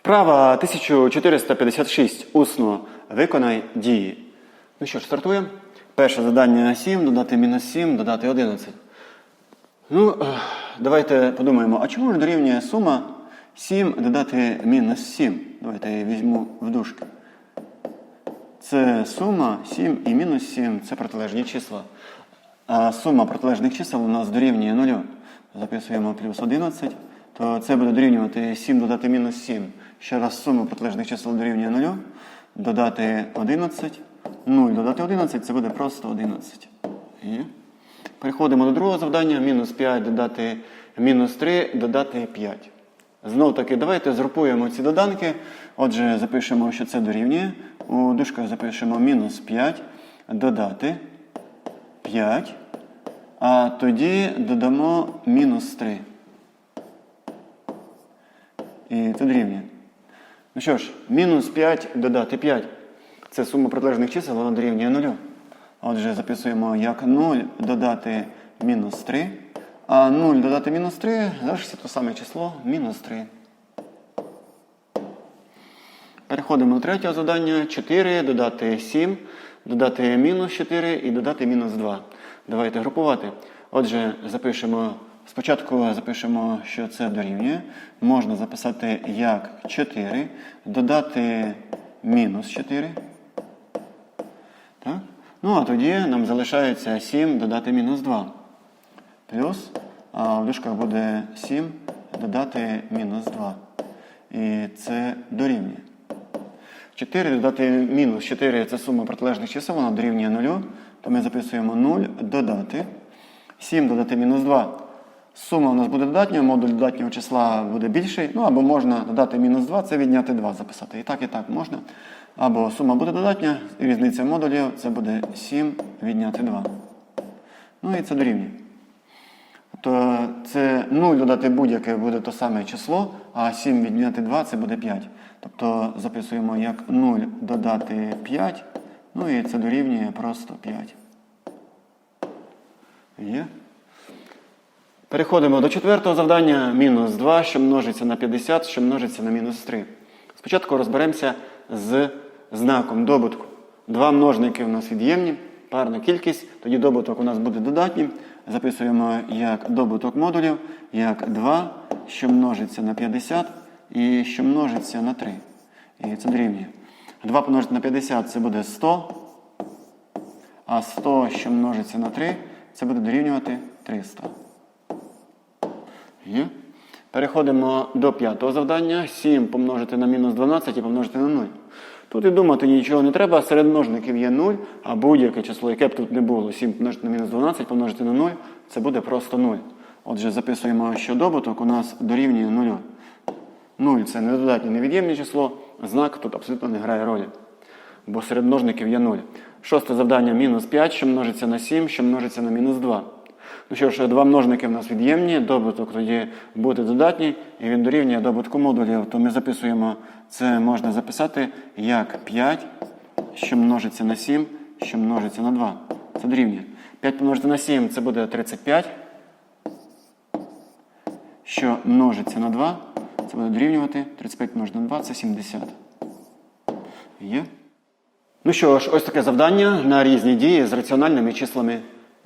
Вправа 1456. Усно. Виконай дії. Ну що ж, стартуємо. Перше завдання 7, додати мінус 7, додати 11. Ну, давайте подумаємо, а чому ж дорівнює сума 7 додати мінус 7? Давайте я візьму в дужки. Це сума 7 і мінус 7 це протилежні числа. А сума протилежних чисел у нас дорівнює 0. Записуємо плюс 11, то це буде дорівнювати 7 додати мінус 7. Ще раз сума протилежних чисел дорівнює 0. Додати 11. 0 додати 11 це буде просто 11. Є. Переходимо до другого завдання. Мінус 5 додати мінус 3 додати 5. Знов таки, давайте згрупуємо ці доданки. Отже, запишемо, що це дорівнює. У дужках запишемо мінус 5 додати 5. А тоді додамо мінус 3. І це дорівнює. Ну що ж, мінус 5 додати 5. Це сума протилежних чисел, вона дорівнює 0. Отже, записуємо як 0 додати мінус 3. А 0 додати мінус 3 залишиться те саме число мінус 3. Переходимо до третього завдання. 4 додати 7, додати мінус 4 і додати мінус 2. Давайте групувати. Отже, запишемо. Спочатку запишемо, що це дорівнює. Можна записати як 4, додати мінус 4. Так? Ну, а тоді нам залишається 7 додати мінус 2. Плюс, а в дужках буде 7 додати мінус 2. І це дорівнює. 4 додати мінус 4 це сума протилежних чисел, вона дорівнює 0. То ми записуємо 0 додати. 7 додати мінус 2. Сума у нас буде додатня, модуль додатнього числа буде більший. Ну або можна додати мінус 2, це відняти 2 записати. І так, і так можна. Або сума буде додатня, різниця модулів це буде 7 відняти 2. Ну і це дорівнює. То це 0 додати будь-яке буде то саме число, а 7 відняти 2 це буде 5. Тобто записуємо як 0 додати 5, ну і це дорівнює просто 5. Є. Переходимо до четвертого завдання. Мінус 2, що множиться на 50, що множиться на мінус 3. Спочатку розберемося з знаком добутку. Два множники у нас від'ємні, парна кількість, тоді добуток у нас буде додатнім. Записуємо як добуток модулів, як 2, що множиться на 50 і що множиться на 3. І це дорівнює. 2 помножити на 50 це буде 100. А 100, що множиться на 3, це буде дорівнювати 300. Є. Переходимо до п'ятого завдання. 7 помножити на мінус 12 і помножити на 0. Тут і думати нічого не треба. Серед множників є 0, а будь-яке число, яке б тут не було, 7 помножити на мінус 12 помножити на 0, це буде просто 0. Отже, записуємо, що добуток у нас дорівнює 0. 0 це недодатнє невід'ємне число, знак тут абсолютно не грає ролі. Бо серед множників є 0. Шосте завдання мінус 5, що множиться на 7, що множиться на мінус 2. Ну що ж, два множники в нас від'ємні, добуток тоді буде додатній, і він дорівнює добутку модулів. То ми записуємо, це можна записати як 5, що множиться на 7, що множиться на 2. Це дорівнює. 5 помножити на 7 це буде 35. Що множиться на 2, це буде дорівнювати 35 помножити на 2 це 70. Є. Ну що ж, ось таке завдання на різні дії з раціональними числами.